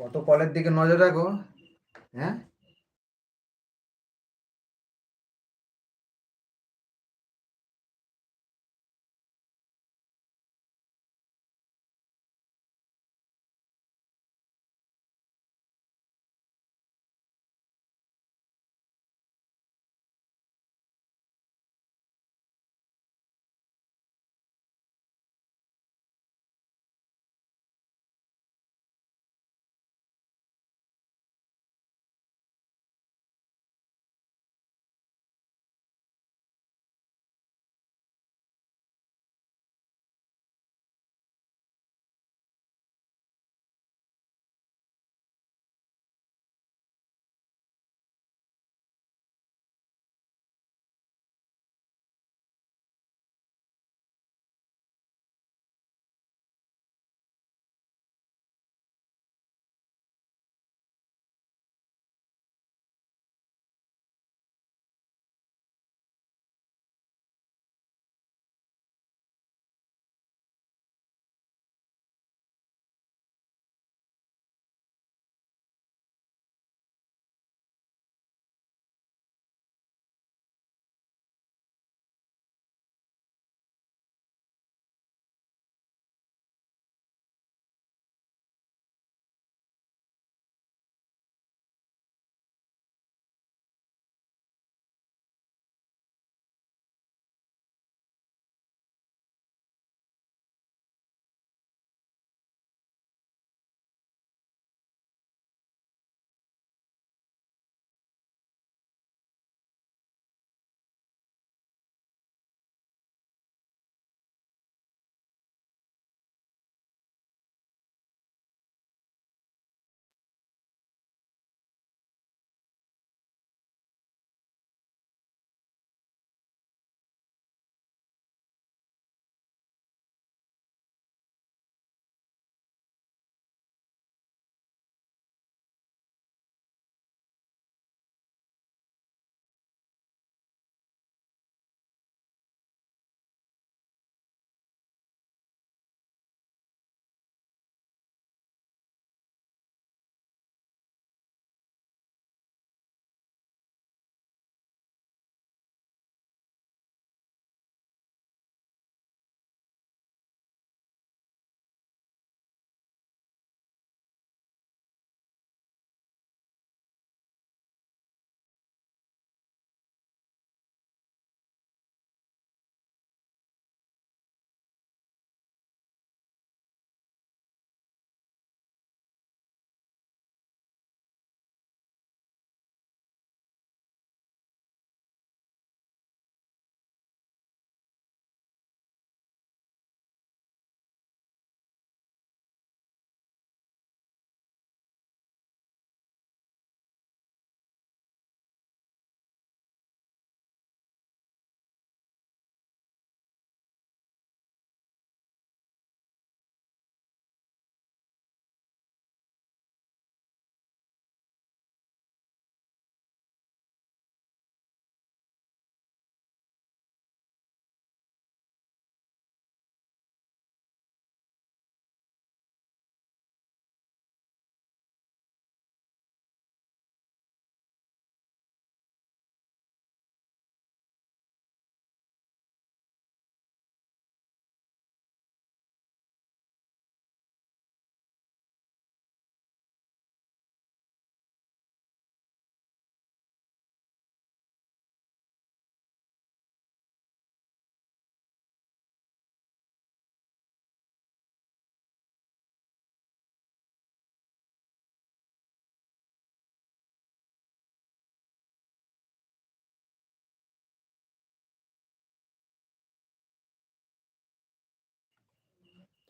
কত কলের দিকে নজর রাখো হ্যাঁ?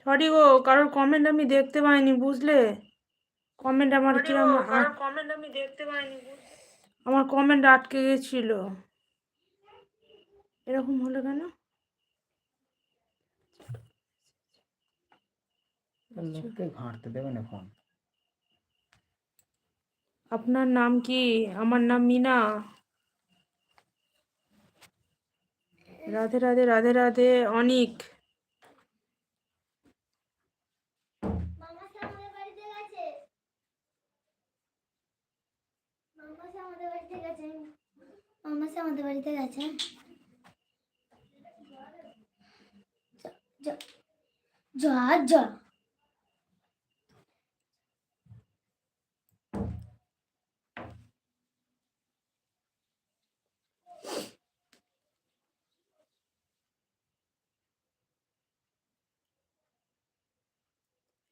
সরি গো কারোর কমেন্ট আমি দেখতে পাইনি বুঝলে? কমেন্ট আমার কিরম কমেন্ট আমি দেখতে পাইনি আমার কমেন্ট আটকে গেছিল। এরকম হলো কেন? লোককে ঘাঁটতে দেবে না ফোন আপনার নাম কি? আমার নাম মিনা। রাধে রাধে রাধে রাধে অনিক। মামাসি আমাদের বাড়িতে গেছে জ- জ- যা যা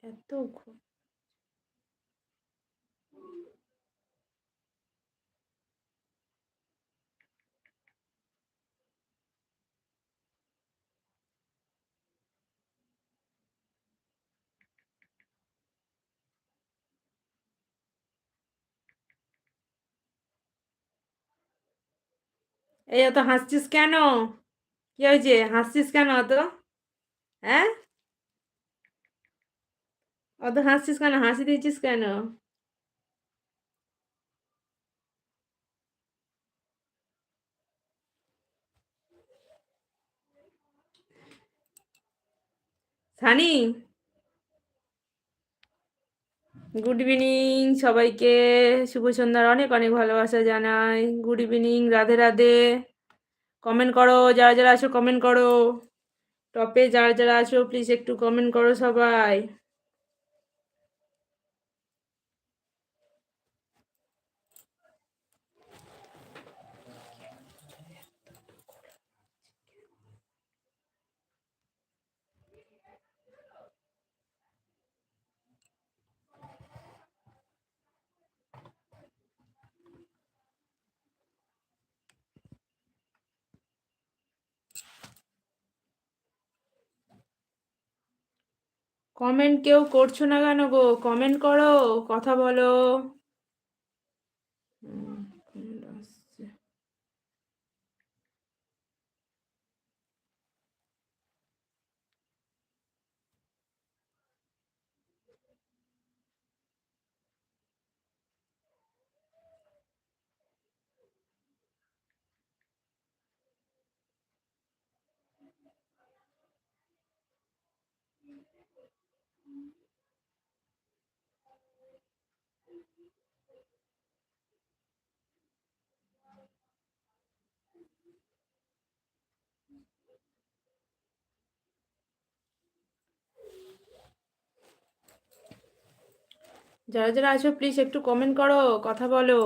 এত ঘুম এই অত হাসছিস কেন? কি হয়েছে? হাসছিস কেন অত? হ্যাঁ? অত হাসছিস কেন? হাসি দিচ্ছিস কেন? সানি? গুড ইভিনিং সবাইকে। শুভ সন্ধ্যার অনেক অনেক ভালোবাসা জানাই। Good evening Radhe Radhe. Comment করো, যারা যারা আসো কমেন্ট করো। টপে যারা যারা আসো প্লিজ একটু কমেন্ট করো সবাই। কমেন্ট কেউ করছ না কেন গো? কমেন্ট করো কথা বলো হুম, comment আসছে। যারা যারা আছো প্লিজ একটু কমেন্ট করো, কথা বলো।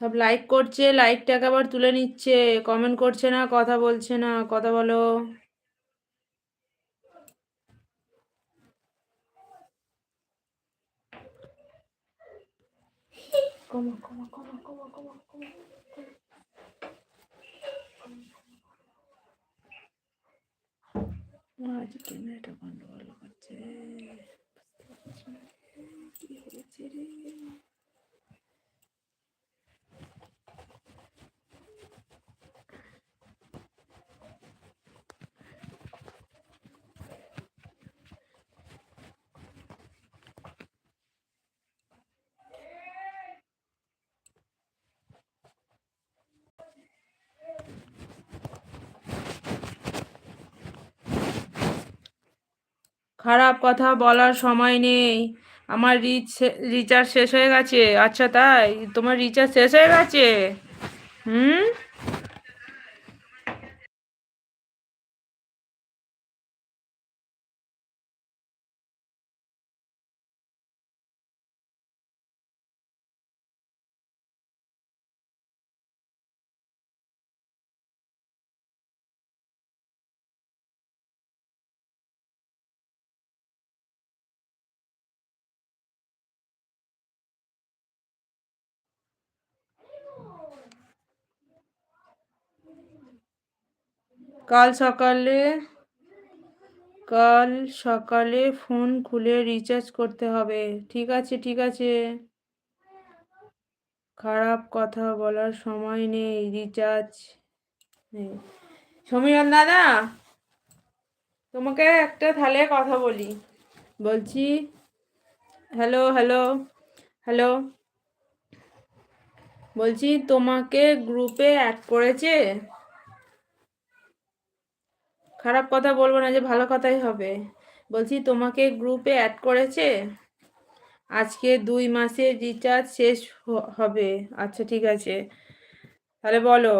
সব লাইক করছে লাইকটাকে আবার তুলে নিচ্ছে কমেন্ট করছে না, কথা বলছে না, কথা বলো। কমা কমা কমা কমা কমা কমা আজ ক্যামেরাটা গন্ডগোল করছে কি হয়েছে রে খারাপ কথা বলার সময় নেই। আমার রিচ, রিচার্জ শেষ হয়ে গেছে। আচ্ছা তাই? তোমার রিচার্জ শেষ হয়ে গেছে? হুম? কাল সকালে কাল সকালে ফোন খুলে রিচার্জ করতে হবে। ঠিক আছে ঠিক আছে। খারাপ কথা বলার সময় নেই রিচার্জ নেই। সমীরণ দাদা, তোমাকে একটা তাহলে কথা বলি। বলছি হ্যালো হ্যালো হ্যালো বলছি, তোমাকে গ্রুপে অ্যাড করেছে? খারাপ কথা বলব না যে ভালো কথাই হবে। বলছি, তোমাকে গ্রুপে অ্যাড করেছে? আজকে দুই মাসের রিচার্জ শেষ হবে। আচ্ছা ঠিক আছে। তাহলে বলো।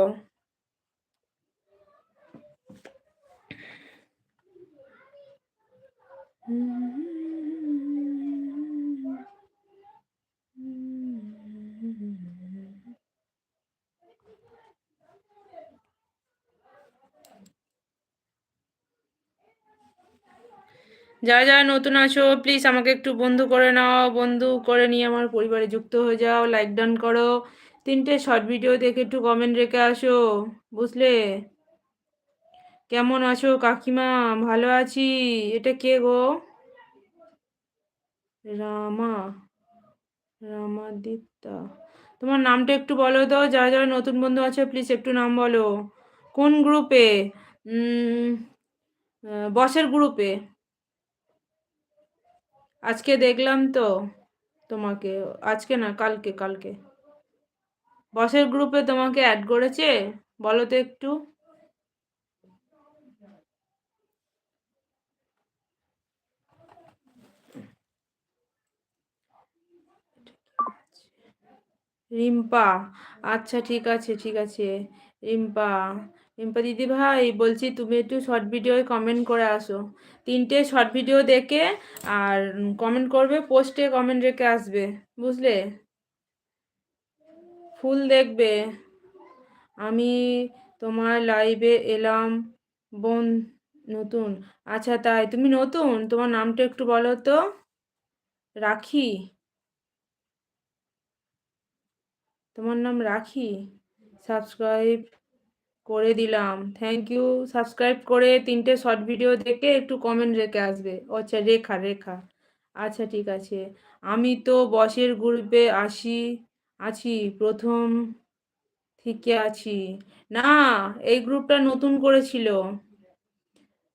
যারা যারা নতুন আছো প্লিজ আমাকে একটু বন্ধু করে নাও, বন্ধু করে নিয়ে আমার পরিবারে যুক্ত হয়ে যাও লাইক ডান করো। তিনটে শর্ট ভিডিও দেখে একটু কমেন্ট রেখে আসো, বুঝলে? কেমন আছো কাকিমা? ভালো আছি? এটা কে গো? রামা, রামাদিত্যা। তোমার নামটা একটু বলো তো, যারা যারা নতুন বন্ধু আছে প্লিজ একটু নাম বলো। কোন গ্রুপে বসের গ্রুপে আজকে দেখলাম তো তোমাকে, আজকে না, কালকে কালকে। বসের গ্রুপে তোমাকে অ্যাড করেছে, বলো তো একটু। রিম্পা আচ্ছা ঠিক আছে ঠিক আছে। রিম্পা রিম্পা দিদি ভাই, বলছি তুমি একটু শর্ট ভিডিওয় কমেন্ট করে আসো। তিনটে শর্ট ভিডিও দেখে আর কমেন্ট করবে পোস্টে কমেন্ট রেখে আসবে, বুঝলে? ফুল দেখবে। আমি তোমার লাইভে এলাম, বোন নতুন। আচ্ছা তাই, তুমি নতুন? তোমার নামটা একটু বলো তো। রাখি। তোমার নাম রাখি? সাবস্ক্রাইব করে দিলাম। থ্যাংক ইউ সাবস্ক্রাইব করে তিনটে শর্ট ভিডিও দেখে একটু কমেন্ট রেখে আসবে। আচ্ছা রেখা রেখা। আচ্ছা ঠিক আছে। আমি তো বসের গ্রুপে আসি, আছি, প্রথম থেকে আছি। না, এই গ্রুপটা নতুন করেছিল।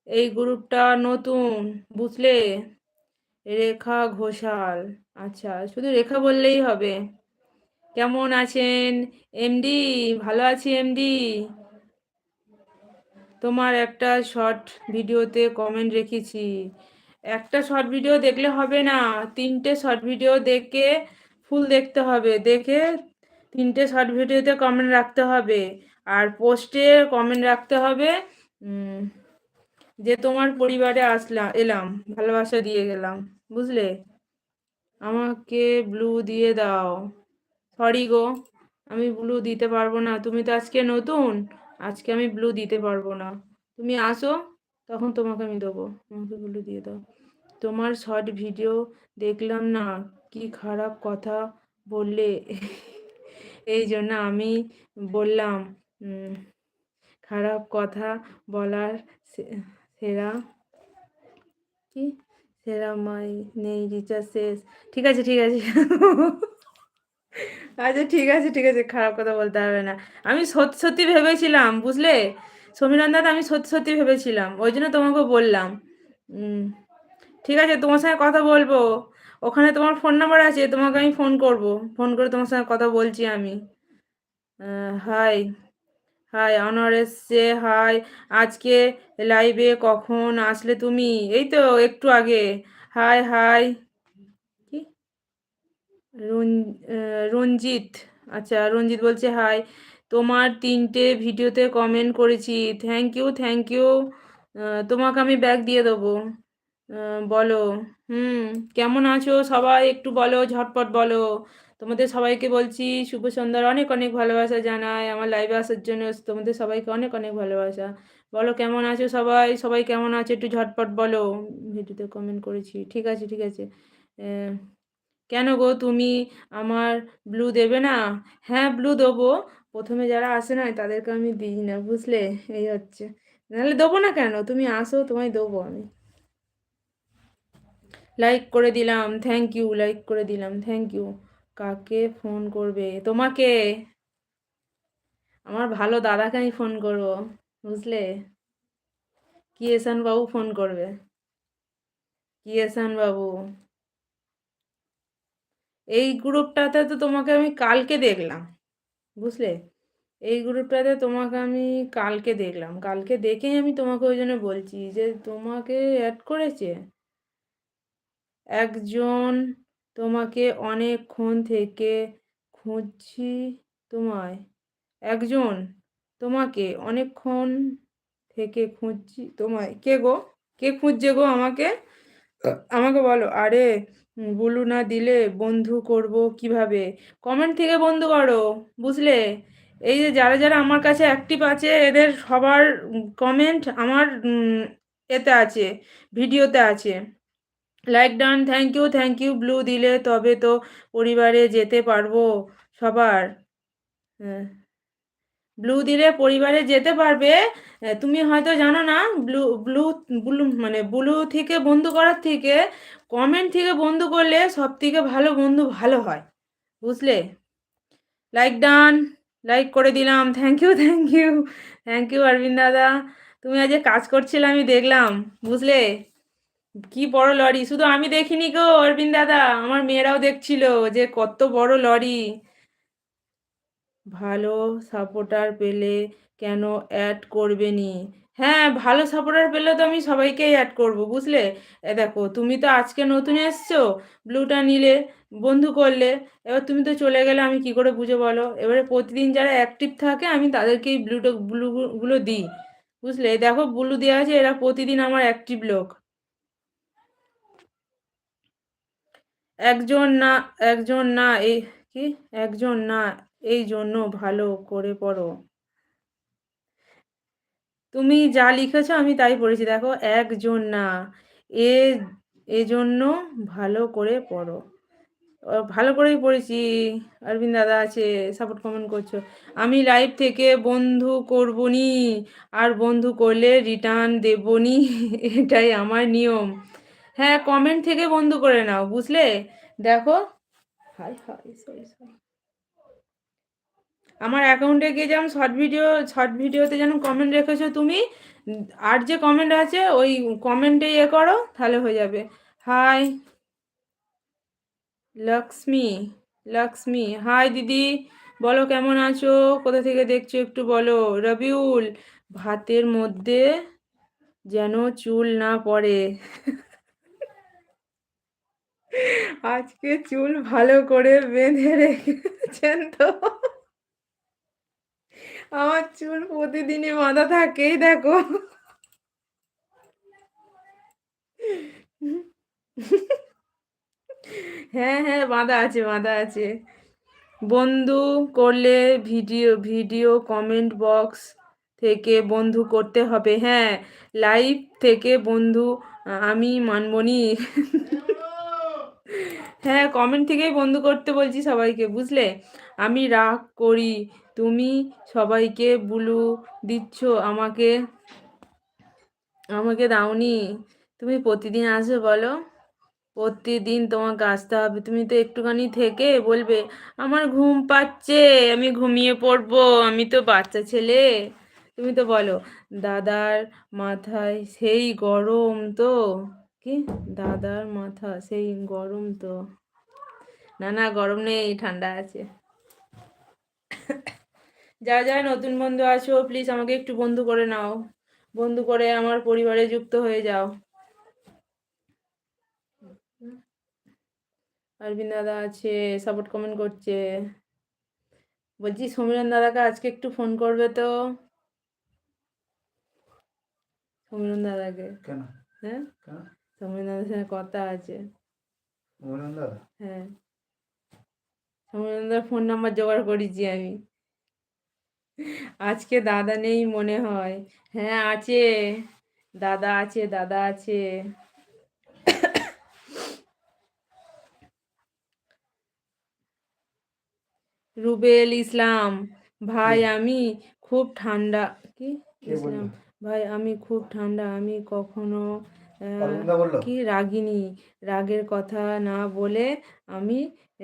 এই গ্রুপটা নতুন, বুঝলে? রেখা ঘোষাল। আচ্ছা শুধু রেখা বললেই হবে। কেমন আছেন? এমডি ভালো আছি এমডি তোমার একটা শর্ট ভিডিওতে কমেন্ট রেখেছি। একটা শর্ট ভিডিও দেখলে হবে না, তিনটে শর্ট ভিডিও দেখে ফুল দেখতে হবে, দেখে তিনটে শর্ট ভিডিওতে কমেন্ট রাখতে হবে। আর পোস্টে কমেন্ট রাখতে হবে যে তোমার পরিবারে আসলাম এলাম, ভালোবাসা দিয়ে গেলাম, বুঝলে? আমাকে ব্লু দিয়ে দাও। সরি গো, আমি ব্লু দিতে পারব না। তুমি তো আজকে নতুন আজকে আমি ব্লু দিতে পারব না। তুমি আসো, তখন তোমাকে আমি দেবো। আমাকে ব্লু দিয়ে দাও। তোমার শর্ট ভিডিও দেখলাম না, কি খারাপ কথা বললে? এই জন্য আমি বললাম খারাপ কথা বলার সেরা, কি? সেরা মাই নেই, রিচার্জ শেষ। ঠিক আছে ঠিক আছে। আচ্ছা ঠিক আছে ঠিক আছে, খারাপ কথা বলতে হবে না। আমি সত্যি সত্যি ভেবেছিলাম, বুঝলে? সমীরণ আমি সত্যি সত্যি ভেবেছিলাম, ওই জন্য তোমাকে বললাম। ঠিক আছে, তোমার সঙ্গে কথা বলব। ওখানে তোমার ফোন নাম্বার আছে, তোমাকে আমি ফোন করব। ফোন করে তোমার সঙ্গে কথা বলছি আমি। হাই হাই অনর এসছে হাই আজকে লাইভে কখন আসলে তুমি? এই তো একটু আগে। Hi hi Ranjit. আচ্ছা রঞ্জিত বলছে, হাই, তোমার তিনটে ভিডিওতে কমেন্ট করেছি। থ্যাংক ইউ থ্যাংক ইউ তোমাকে আমি ব্যাগ দিয়ে দেবো। বলো। হুম, কেমন আছো সবাই? একটু বলো, ঝটপট বলো। তোমাদের সবাইকে বলছি, শুভ সন্ধ্যার অনেক অনেক ভালোবাসা জানাই। আমার লাইভে আসার জন্য তোমাদের সবাইকে অনেক অনেক ভালোবাসা। বলো, কেমন আছো সবাই? সবাই কেমন আছে? একটু ঝটপট বলো। ভিডিওতে কমেন্ট করেছি। ঠিক আছে ঠিক আছে। কেন গো তুমি আমার ব্লু দেবে না? হ্যাঁ ব্লু দেবো। প্রথমে যারা আসে না, তাদেরকে আমি দিই না, বুঝলে? এই হচ্ছে। নাহলে দেবো না কেন? তুমি আসো, তোমায় দেবো আমি। লাইক করে দিলাম থ্যাংক ইউ লাইক করে দিলাম থ্যাংক ইউ কাকে ফোন করবে? তোমাকে? আমার ভালো দাদাকে আমি ফোন করব, বুঝলে? কি এসান বাবু ফোন করবে? কি এসান বাবু? এই গ্রুপটাতে তো তোমাকে আমি কালকে দেখলাম বুঝলে? এই গ্রুপটাতে তোমাকে আমি কালকে দেখলাম। কালকে দেখেই আমি তোমাকে ওই জন্য বলছি যে তোমাকে অ্যাড করেছে। একজন তোমাকে অনেকক্ষণ থেকে খুঁজছি তোমায়। একজন তোমাকে অনেকক্ষণ থেকে খুঁজছি তোমায়। কে গো? কে খুঁজছে গো আমাকে? আমাকে বলো। আরে বুলু না দিলে বন্ধু করব কীভাবে? কমেন্ট থেকে বন্ধু করো, বুঝলে? এই যে যারা যারা আমার কাছে অ্যাক্টিভ আছে, এদের সবার কমেন্ট আমার এতে আছে, ভিডিওতে আছে। Like done thank you thank you blue দিলে তবে তো পরিবারে যেতে পারব সবার। হ্যাঁ। ব্লু দিলে পরিবারে যেতে পারবে। তুমি হয়তো জানো না ব্লু ব্লু ব্লু মানে ব্লু থেকে বন্ধু করার থেকে কমেন্ট থেকে বন্ধু করলে সব থেকে ভালো বন্ধু ভালো হয়, বুঝলে? লাইক ডান লাইক করে দিলাম thank you thank you thank you Arvind দাদা। তুমি আজ কাজ করছিলে, আমি দেখলাম, বুঝলে? কি বড় লরি, শুধু আমি দেখিনি গো অরবিন্দ দাদা, আমার মেয়েরাও দেখছিল যে কত বড় লরি। ভালো সাপোর্টার পেলে কেন অ্যাড করবে নি? হ্যাঁ ভালো সাপোর্টার পেলে তো আমি সবাইকেই অ্যাড করব, বুঝলে? এ দেখো, তুমি তো আজকে নতুন এসছো ব্লুটা নিলে, বন্ধু করলে, এবার তুমি তো চলে গেলে আমি কি করে বুঝে বলো? এবারে প্রতিদিন যারা অ্যাক্টিভ থাকে, আমি তাদেরকেই ব্লুটা ব্লুগুলো দিই, বুঝলে? দেখো ব্লু দেওয়া আছে, এরা প্রতিদিন আমার অ্যাক্টিভ লোক। একজন না একজন না, এই কি? একজন না, এই জন্য ভালো করে পড়ো। তুমি যা লিখেছো আমি তাই পড়েছি। দেখো, একজন না, এ, এজন্য ভালো করে পড়ো। ভালো করেই পড়েছি। অরবিন্দ দাদা আছে সাপোর্ট কমেন্ট করছ। আমি লাইভ থেকে বন্ধু করবনি, আর বন্ধু করলে রিটার্ন দেবনি, এটাই আমার নিয়ম। হ্যাঁ কমেন্ট থেকে বন্ধু করে নাও, বুঝলে? দেখো, হাই হাই সরি সরি আমার অ্যাকাউন্টে গিয়ে যেমন শর্ট ভিডিও শর্ট ভিডিওতে যেন কমেন্ট রেখেছো তুমি, আর যে কমেন্ট আছে ওই কমেন্টে ইয়ে করো, তাহলে হয়ে যাবে। হাই লক্ষ্মী লক্ষ্মী হাই দিদি, বলো কেমন আছো? কোথা থেকে দেখছ একটু বলো? রবিউল, ভাতের মধ্যে যেন চুল না পড়ে। আজকে চুল ভালো করে বেঁধে রেখেছেন তো। আমার চুল প্রতিদিনই বাঁধা থাকেই, দেখো। হ্যাঁ হ্যাঁ বাঁধা আছে বাঁধা আছে। বন্ধু করলে ভিডিও ভিডিও কমেন্ট বক্স থেকে বন্ধু করতে হবে। হ্যাঁ লাইভ থেকে বন্ধু, আমি মানবনি। হ্যাঁ কমেন্ট থেকেই বন্ধু করতে বলছি সবাইকে, বুঝলে? আমি রাগ করি তুমি সবাইকে বুলু দিচ্ছ, আমাকে আমাকে দাওনি। তুমি প্রতিদিন আসবে বলো? প্রতিদিন তোমাকে আসতে হবে। তুমি তো একটুখানি থেকে বলবে, আমার ঘুম পাচ্ছে, আমি ঘুমিয়ে পড়ব, আমি তো বাচ্চা ছেলে। তুমি তো বলো, দাদার মাথায় সেই গরম তো? কি? দাদার মাথা সেই গরম তো? না না, গরম নেই, ঠান্ডা আছে। যারা যারা নতুন বন্ধু আছো প্লিজ আমাকে একটু বন্ধু করে নাও। বন্ধু করে আমার পরিবারে যুক্ত হয়ে যাও। অরবিন্দ দাদা আছে সাপোর্ট কমেন্ট করছে। বলছি সমীরণ দাদাকে আজকে একটু ফোন করবে তো? সমীরণ দাদাকে। কেন? হ্যাঁ? কেন? সমীরণ দাদার সঙ্গে কথা আছে। বলুন দাদা? হ্যাঁ। সমীরণ দাদার ফোন নাম্বার জোগাড় করেছি আমি। আজকে দাদা নেই মনে হয়। হ্যাঁ আছে। দাদা আছে দাদা আছে। রুবেল ইসলাম ভাই আমি খুব ঠান্ডা। কি? ইসলাম ভাই আমি খুব ঠান্ডা। আমি কখনো কি রাগিনী? রাগের কথা না বলে আমি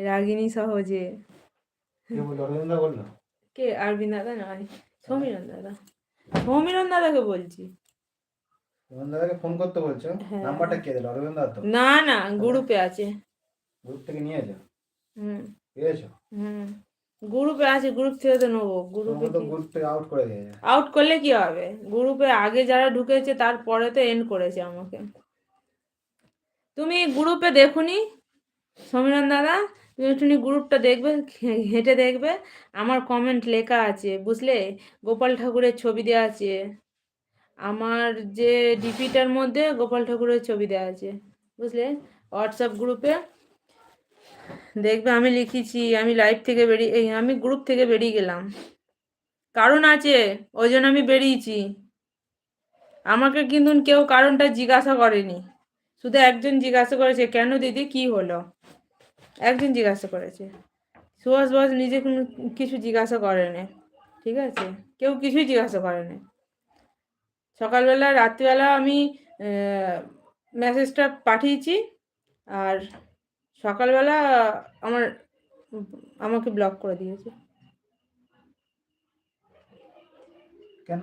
রাগিনী সহজে। কে? আরবিন দাদা? নয় সমীরণ দাদা। সমীরণ দাদাকে বলছি। দাদাকে ফোন করতে বলছো? হ্যাঁ। নাম্বারটা কে দিল? দাদা না না গ্রুপে আছে। গ্রুপ থেকে নিয়েছো? হুম। পেয়েছ? হুম। গ্রুপে আছে গ্রুপ থেকে তো নেব। গ্রুপে তো গ্রুপ থেকে আউট করে দিয়েছে। আউট করলে কি হবে? গ্রুপে আগে যারা ঢুকেছে তারপরে তো এন্ড করেছে আমাকে। তুমি গ্রুপে দেখুনি? সমীরণ দাদা? তুমি গ্রুপটা দেখবে হেঁটে দেখবে। আমার কমেন্ট লেখা আছে, বুঝলে? গোপাল ঠাকুরের ছবি দেওয়া আছে। আমার যে ডিপিটার মধ্যে গোপাল ঠাকুরের ছবি দেওয়া আছে, বুঝলে? হোয়াটসঅ্যাপ গ্রুপে দেখবে, আমি লিখেছি, আমি লাইভ থেকে বেরিয়ে আমি গ্রুপ থেকে বেরিয়ে গেলাম। কারণ আছে, ওই জন্য আমি বেরিয়েছি। আমাকে কিন্তু কেউ কারণটা জিজ্ঞাসা করেনি। শুধু একজন জিজ্ঞাসা করেছে, কেন দিদি, কি হলো? একজন জিজ্ঞাসা করেছে। সুভাষ বাস নিজে কোনো কিছু জিজ্ঞাসা করেনি, ঠিক আছে? কেউ কিছুই জিজ্ঞাসা করেনি। সকালবেলা, রাত্রিবেলা আমি মেসেজটা পাঠিয়েছি আর সকালবেলা আমার, আমাকে ব্লক করে দিয়েছে। কেন?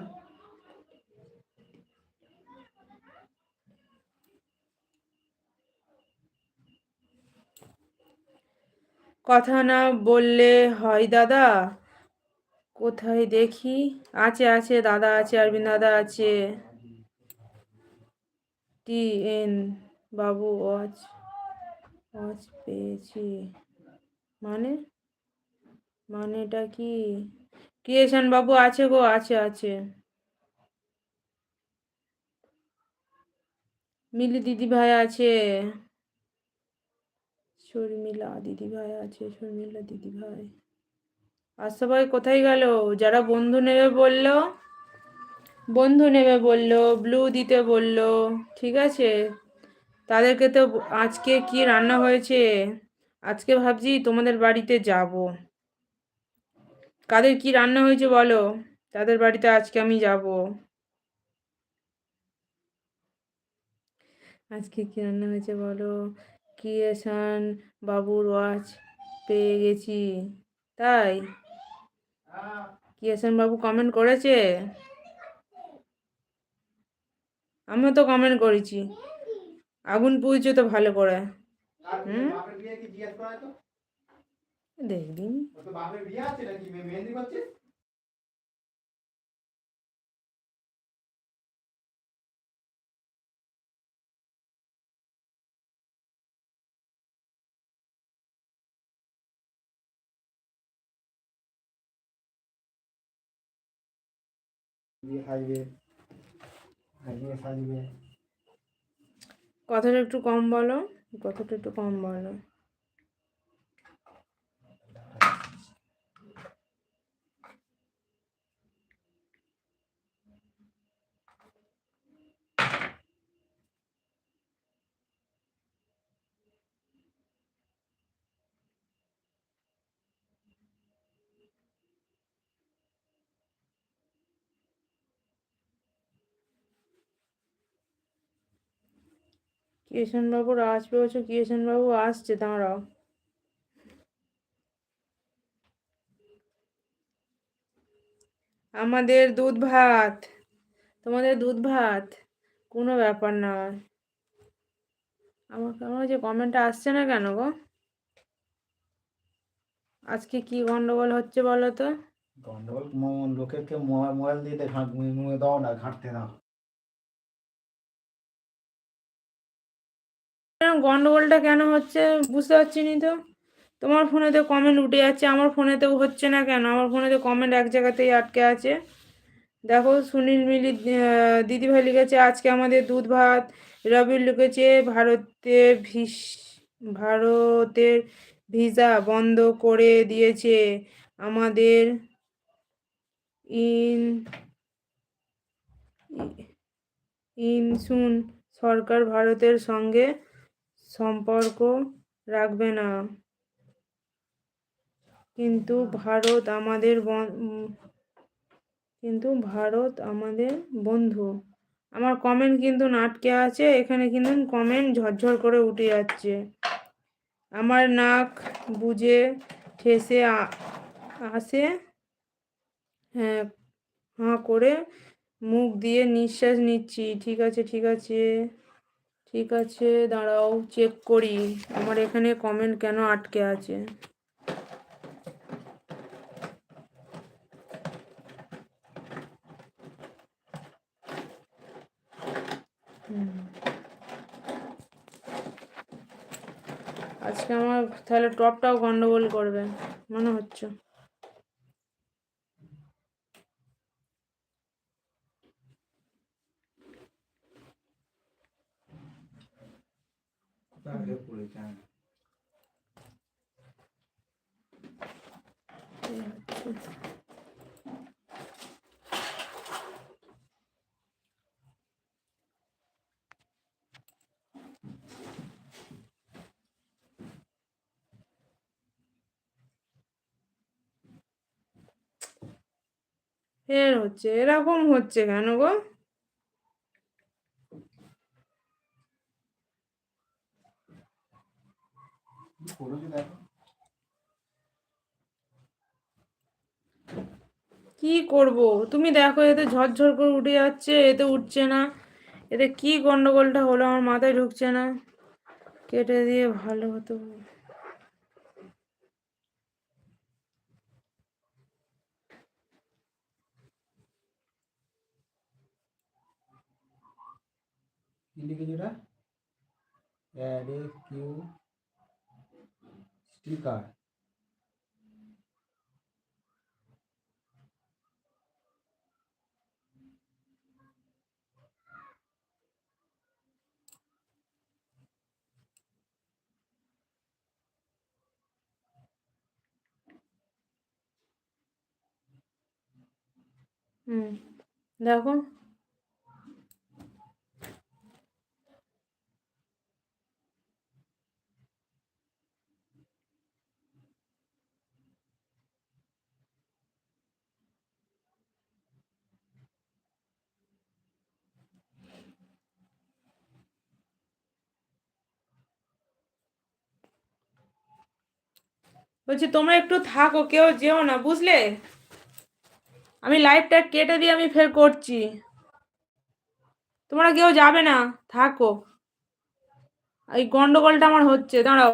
কথা না বললে হয় দাদা? কোথায় দেখি? আছে আছে, দাদা আছে, অরবিন্দ দাদা আছে। T N Babu watch watch পেয়েছি। মানে? মানেটা কি? ক্রিয়েশন বাবু আছে গো, আছে আছে। মিলি দিদি ভাই আছে। শর্মিলা দিদি ভাই আছে, শর্মিলা দিদি ভাই আর সবাই কোথায় গেল? যারা বন্ধু নেবে বলল, বন্ধু নেবে বলল ব্লু দিতে বলল, ঠিক আছে? তাদেরকে তো আজকে কি রান্না হয়েছে? আজকে ভাবছি তোমাদের বাড়িতে যাব। কাদের কি রান্না হয়েছে বলো? তাদের বাড়িতে আজকে আমি যাব। আজকে কি রান্না হয়েছে বলো? ক্রিয়েশন বাবুর ওয়াচ পেয়ে গেছি। তাই? ক্রিয়েশন বাবু কমেন্ট করেছে? আমিও তো কমেন্ট করেছি। আগুন পুজো তো ভালো করে। হুম? দেখবি কথাটা একটু কম বলো কথাটা একটু কম বলো। কিষণ বাবুর আসবে বলছো কিষণ বাবু আসছে, দাঁড়াও। আমাদের দুধ ভাত, তোমাদের দুধ ভাত, কোনো ব্যাপার নয় আমার আমার যে কমেন্টটা আসছে না কেন গো? আজকে কি গন্ডগোল হচ্ছে বলো তো? গন্ডগোল লোকেরকে মোবাইল দিয়ে দাও না, ঘাঁটতে দাও। গন্ডগোলটা কেন হচ্ছে বুঝতে পারছি নি তো? তোমার ফোনেতে কমেন্ট উঠে যাচ্ছে, আমার ফোনেতেও হচ্ছে না কেন? আমার ফোনেতে কমেন্ট এক জায়গাতেই আটকে আছে। দেখো, সুনীল মিলি দিদিভাই লিখেছে, আজকে আমাদের দুধ ভাত রবি লিখেছে, ভারতে ভিস ভারতের ভিসা বন্ধ করে দিয়েছে। আমাদের ইন ইনসুন সরকার ভারতের সঙ্গে সম্পর্ক রাখবে না। কিন্তু ভারত আমাদের কিন্তু ভারত আমাদের বন্ধু। আমার কমেন্ট কিন্তু নাটকে আছে, এখানে কিন্তু কমেন্ট ঝরঝর করে উঠে যাচ্ছে। আমার নাক বুঝে ঠেসে আসে হ্যাঁ হাঁ করে মুখ দিয়ে নিঃশ্বাস নিচ্ছি। ঠিক আছে ঠিক আছে। ঠিক আছে, দাঁড়াও চেক করি। আমার এখানে কমেন্ট কেন আটকে আছে। আজকে আমার তাহলে টপটাও গন্ডগোল করবে, মনে হচ্ছে আগে পড়েছে হ্যাঁ। এই হচ্ছে। এর হচ্ছে? এরকম হচ্ছে কেন গো? কি করব? তুমি দেখো, এতে ঝরঝর করে উঠে যাচ্ছে, এতে উঠছে না। এতে কি গন্ডগোলটা হলো? আমার মাথায় ঢুকছে না। কেটে দিয়ে ভালো হতো। কি লিখেছে এটা অ্যাড এ কিউ স্টিকার হুম দেখো বলছি, তোমরা একটু থাকো, কেউ যেও না, বুঝলে? আমি লাইভটা কেটে দিয়ে আমি ফের করছি। তোমরা কেউ যাবে না, থাকো। এই গন্ডগোলটা আমার হচ্ছে, দাঁড়াও।